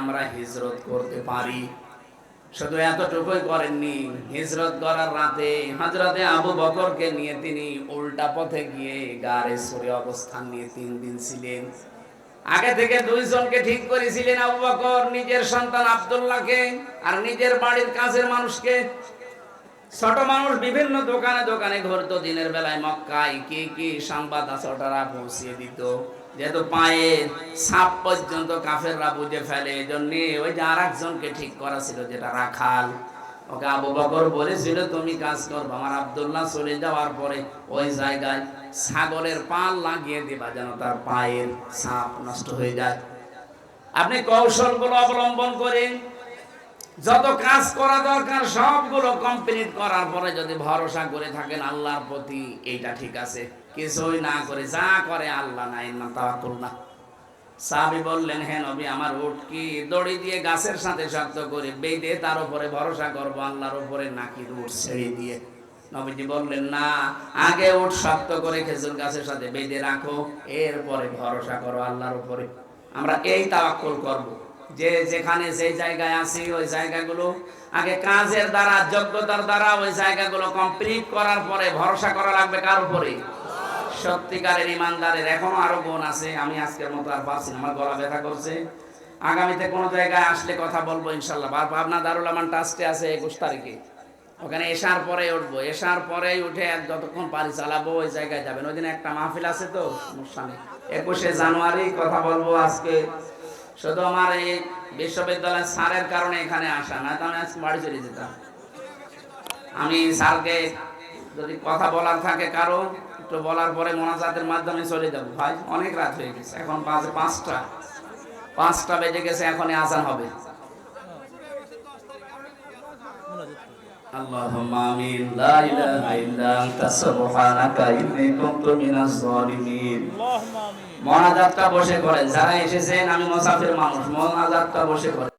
আমরা হিজরত করতে পারি। শুধু এতটুকুই করেননি, হিজরত করার রাতে হাজরাতে আবু বকরকে নিয়ে তিনি উল্টা পথে গিয়ে গাড়ে সরে অবস্থান নিয়ে তিন দিন ছিলেন। আগে থেকে দুইজনকে ঠিক করেছিলেন আবু বকর, নিজের সন্তান আব্দুল্লাহকে আর নিজের বাড়ির কাছের মানুষকে। ছোট মানুষ বিভিন্ন দোকানে দোকানে ঘুরতো, দিনের বেলায় মক্কায় কি কি সংবাদ আছে পৌঁছিয়ে দিত। যেহেতু পায়ে সাপ পর্যন্ত কাফেররা বুঝে ফেলে এই জন্য ওই যে আর একজনকে ঠিক করা ছিল যেটা রাখাল। ওকে আবু বকর বলেছিল, তুমি কাজ করব, আমার আব্দুল্লাহ চলে যাওয়ার পরে ওই জায়গায় ছাগলের পাল লাগিয়ে দিবা যেন তার পায়ের সাপ নষ্ট হয়ে যায়। আপনি কৌশলগুলো অবলম্বন করে যত কাজ করা দরকার, সবগুলো কমপ্লিট করার পরে যদি ভরসা করে থাকেন, আল্লাহর প্রতি এইটা ঠিক আছে। কিছুই না করে, যা করে আল্লাহ নাই, না তাওয়াক্কুল না। সাহাবী বললেন, হে নবী, আমার উট দড়ি দিয়ে গাছের সাথে শক্ত করে বেঁধে তার উপরে ভরসা করব, আল্লাহর উপরে নাকি উট ছেড়ে দিয়ে। নবীজি বললেন, না, আগে উঠ শক্ত করে খেজুর গাছের সাথে বেঁধে রাখো, এরপরে ভরসা করো আল্লাহর উপরে। আমরা এই তাওয়াক্কুল করব। যে যেখানে যে জায়গায় আছি, ওই জায়গাগুলো আগে কাজের দ্বারা, যোগ্যতার দ্বারা ওই জায়গাগুলো কমপ্লিট করার পরে ভরসা করা লাগবে কার উপরে? সত্যিকারের ইমানদারের এখনও আরও গুণ আছে, আমি আজকের মতো আর পারছি আমার গলা ব্যথা করছে। আগামীতে কোনো জায়গায় আসলে কথা বলব ইনশাল্লাহ আর পাবনা দারুল আমান ট্রাস্টে আছে একুশ তারিখে। ওখানে এসার পরে উঠবো। এসার পরে উঠে যতক্ষণ পারি চালাবো, ওই জায়গায় যাবেন। ওই দিন একটা মাহফিল আছে তো, অনুষ্ঠানে। একুশে জানুয়ারি, কথা বলব আজকে। শুধু আমার এই বিশ্ববিদ্যালয়ের স্যারের কারণে এখানে আসা না, তাহলে বাড়ি চলে যেতাম। আমি স্যারকে যদি কথা বলার থাকে কারও, একটু বলার পরে মোনাজাতের মাধ্যমে চলে যাব। ভাই, অনেক রাত হয়ে গেছে, এখন পাঁচটা। পাঁচটা বেজে গেছে, এখনই আসান হবে। اللهم آمين لا إله إلا أنت سبحانك إني كنت من الظالمين اللهم آمين মোনাজাতটা বসে করেন যারা এসেছেন আমি মুসাফির মানুষ মোনাজাতটা বসে করেন